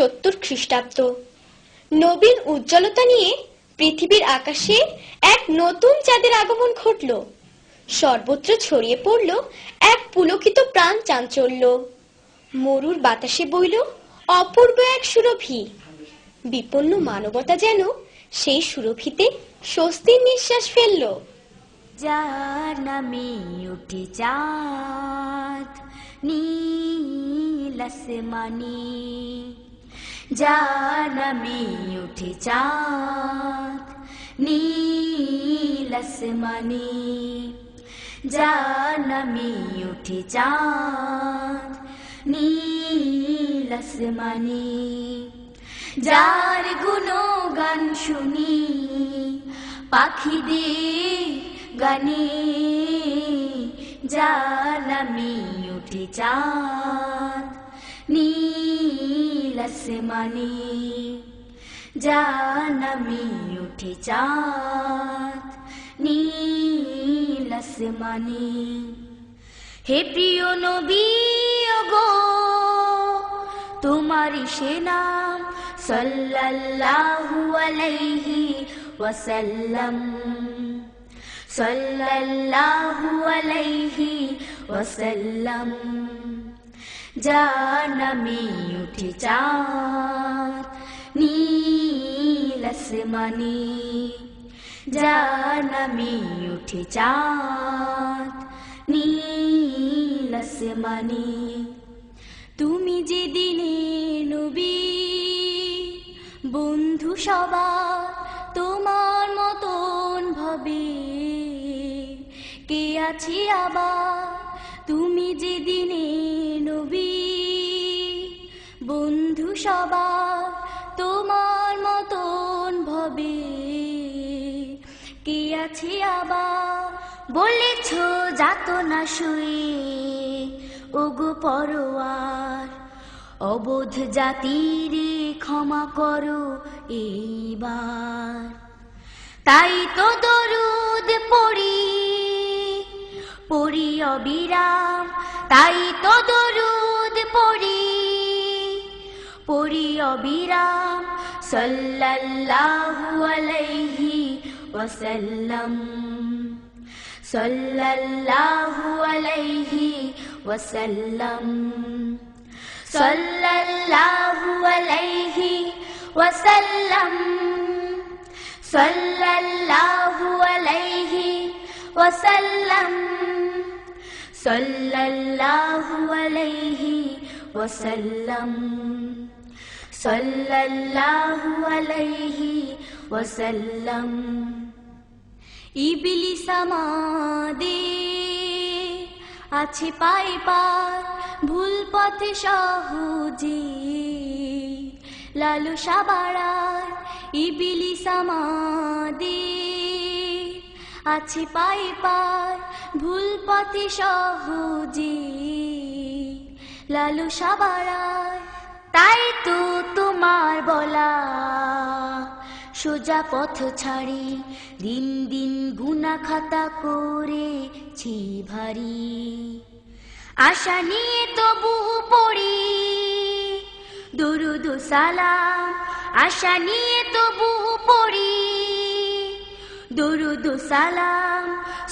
সত্তর খ্রিস্টাব্দ। নবীন উজ্জ্বলতা নিয়ে পৃথিবীর আকাশে এক নতুন চাঁদের আগমন ঘটল। সর্বত্র ছড়িয়ে পড়ল এক পুলকিত প্রাণ চাঞ্চল্য। মরুর বাতাসে বইল অপূর্ব এক সুরভি। বিপন্ন মানবতা যেন সেই সুরভিতে স্বস্তির নিঃশ্বাস ফেলল। যার নামে উঠে চাঁদ, নীল আসমানি। যার নামে উঠে চাঁদ নীল আসমানি যার নামে উঠে চাঁদ নীল আসমানি যার গুণগান শুনি পাখিদের গানে যার নামে উঠে চাঁদ নীল আসমানে যার নামে উঠে চাঁদ নীল আসমানে হে প্রিয় নবী গো তোমারি সে নাম সাল্লাল্লাহু আলাইহি ওয়াসাল্লাম। সাল্লাল্লাহু আলাইহি যার নামে উঠে চাঁদ নীল আসমানি যার নামে উঠে চাঁদ নীল আসমানি তুমি যে দিনে নবী বন্ধু সবার তোমার মতন ভাবে কে আছি আবার তুমি যে দিনে নবী, বন্ধু সবার তোমার মতন ভবে। কে আছে আবার? বলেছ, যাত না শুয়ে। ওগো পরোয়ার, অবোধ জাতির ক্ষমা করো এইবার। তাই তো দরুদ পড়ি পড়ি অবিরাম, তাই তো দরুদ পড়ি। পড়ি অবিরাম, সাল্লাল্লাহু আলাইহি ওয়াসাল্লাম। সাল্লাল্লাহু আলাইহি ওয়াসাল্লাম। সাল্লাল্লাহু আলাইহি ওয়াসাল্লাম। সাল্লাল্লাহু আলাইহি ওয়াসাল্লাম। সাল্লাল্লাহু আলাইহি ওয়াসাল্লাম। সাল্লাল্লাহু আলাইহি ওয়াসাল্লাম। ইবলিস আমাদে আছে পাই পার, ভুল পথে সহজে। লালু সাবাড়ার ইবলিস আমাদে আছে পাই পার ভুল পথে সহজে লালু সাবাড়ার তাই তো তোমার বলা, সোজা পথ ছাড়ি, দিন দিন গুনা খাতা করেছি ভারী। আশা নিয়ে তবু পড়ি, দুরুদু সালাম, আশা নিয়ে তবু পড়ি, দুরুদু সালাম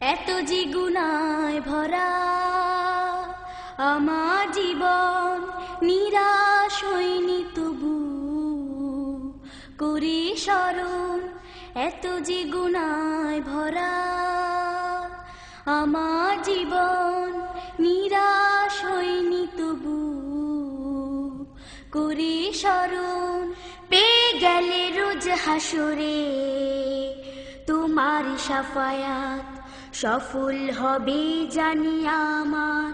এত যে গুনায় ভরা আমার জীবন নিরাশ হইনি তবু। করে স্মরণ, এত যে গুনায় ভরা আমার জীবন নিরাশ হইনি তবু। করে স্মরণ গেলে রোজ হাসুরে। তোমার সাফায়াত সফল হবে জানি আমার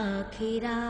আখেরা